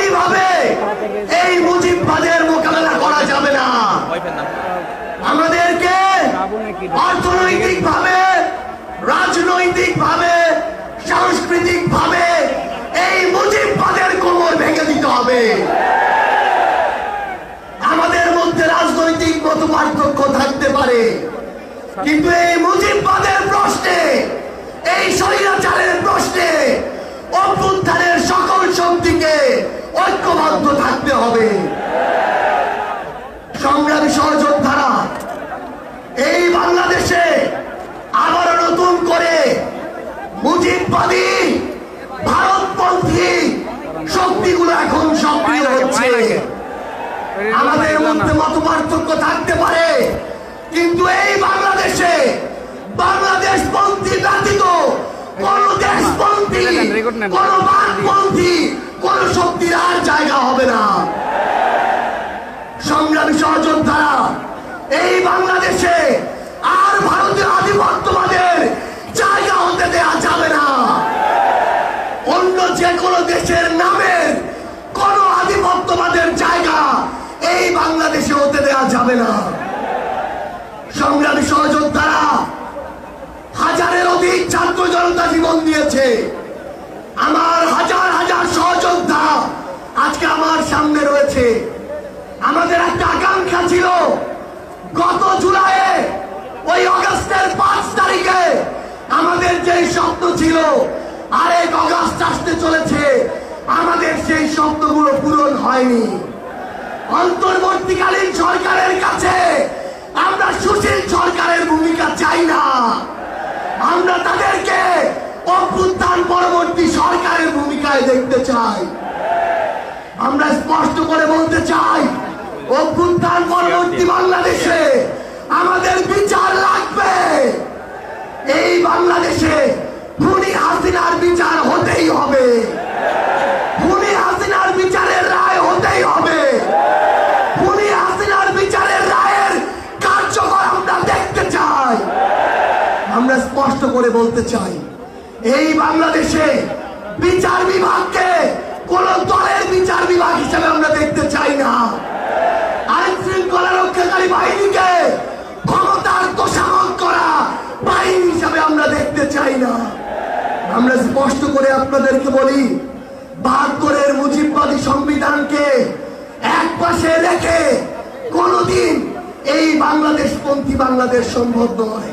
এইভাবে এই মুজিববাদের মোকাবেলা করা যাবে না। আমাদেরকে অর্থনৈতিক ভাবে রাজনৈতিক ভাবে সাংস্কৃতিক ভাবে এই মুজিববাদের কোমর ভেঙে দিতে হবে। আমাদের মধ্যে রাজনৈতিক মত পার্থক্য থাকতে পারে। কিন্তু এই মুজিববাদের প্রশ্নে, এই স্বৈরাচারের প্রশ্নে অভ্যুত্থানের সকল শক্তিকে ঐক্যবদ্ধ থাকতে হবে সংগ্রামী সহযোদ্ধারা এই বাংলাদেশে আবার নতুন করে মুজিববাদী ভারতপন্থী শক্তিগুলো এখন সক্রিয় হচ্ছে। আমাদের মধ্যে মত পার্থক্য থাকতে পারে কিন্তু এই বাংলাদেশে বাংলাদেশ পন্থী ব্যতীত কোন দেশপন্থী। কোন বামপন্থী কোন শক্তির আর জায়গা হবে না। সংগ্রামী সহযোদ্ধারা এই বাংলাদেশে যাবে না। সংগ্রামী সহযোদ্ধারা হাজারের অধিক ছাত্র জনতা জীবন দিয়েছে। আমার হাজার হাজার সহযোদ্ধা আজকে আমার সামনে রয়েছে। আমাদের একটা আকাঙ্ক্ষা ছিল, গত জুলাইয়ে, ওই অগস্টের পাঁচ তারিখে আমাদের যে স্বপ্ন ছিল, আরেক অগস্ট আসতে চলেছে, আমাদের সেই স্বপ্নগুলো পূরণ হয়নি। অন্তর্বর্তীকালীন সরকারের কাছে আমরা সুশীল সরকারের ভূমিকা চাই না। আমরা তাদেরকে অভ্যুত্থান পরবর্তী সরকারের ভূমিকায় দেখতে চাই। আমরা স্পষ্ট করে বলতে চাই, অভ্যুত্থান পরবর্তী বাংলাদেশে আমাদের বিচার লাগবে। এই বাংলাদেশে আমরা স্পষ্ট করে বলতে চাই, এই বাংলাদেশে বিচার বিভাগকে কোন দলের বিচার বিভাগ হিসেবে আমরা দেখতে চাই না। আইন শৃঙ্খলা রক্ষাকারী বাহিনীকে ক্ষমতার তোষামত করা বাহিনী হিসাবে আমরা দেখতে চাই না। আমরা স্পষ্ট করে আপনাদেরকে বলি, বাহাত্তরের মুজিববাদী সংবিধানকে এক পাশে রেখে কোনদিন এই বাংলাদেশ পন্থী বাংলাদেশ সম্ভব নয়।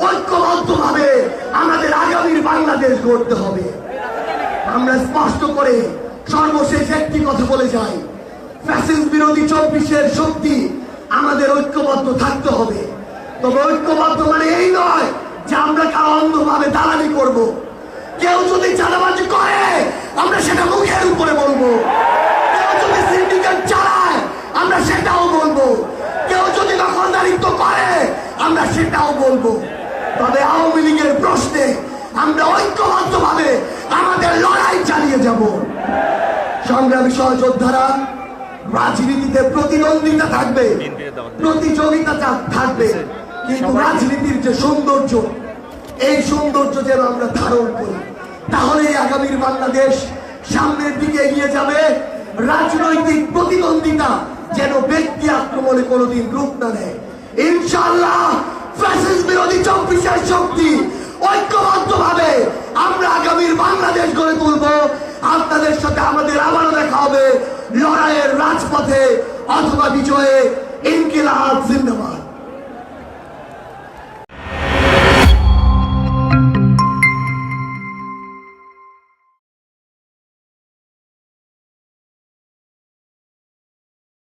ঐক্যবদ্ধভাবে আমাদের আগামীর বাংলাদেশ গড়তে হবে। আমরা স্পষ্ট করে সর্বশেষ একটি কথা বলে যাই। ফ্যাসিস্ট বিরোধী চব্বিশের শক্তি আমাদের ঐক্যবদ্ধ থাকতে হবে। তবে ঐক্যবদ্ধ মানে এই নয় যে আমরা কারও অন্ধভাবে দালালি করব। কেউ যদি চাঁদাবাজি করে, আমরা সেটা মুখের উপরে বলব। কেউ যদি সিন্ডিকেট চালায়, আমরা সেটাও বলব। কেউ যদি দখলদারিত্ব করে, আমরা সেটাও বলব। তবে আওয়ামী লীগের প্রশ্নে আমরা ঐক্যবদ্ধ ভাবে আমাদের লড়াই চালিয়ে যাব। সংগ্রামী সহযোদ্ধারা রাজনীতিতে প্রতিদ্বন্দ্বিতা থাকবে প্রতিযোগিতা থাকবে কিন্তু রাজনীতির যে সৌন্দর্য এই সৌন্দর্য যেন আমরা ধারণ করি। তাহলে আগামীর বাংলাদেশ সামনের দিকে এগিয়ে যাবে। রাজনৈতিক প্রতিদ্বন্দ্বিতা যেন ব্যক্তি আক্রমণে কোনোদিন রূপ না নেয়। ইনশাল্লাহ ফ্যাসিস্ট বিরোধী চব্বিশের শক্তি আমরা আগামীর বাংলাদেশ গড়ে সাথে আমাদের দেখা হবে লড়াইয়ের রাজপথে অথবা বিজয়ে ইনকিলাব, জিন্দাবাদ।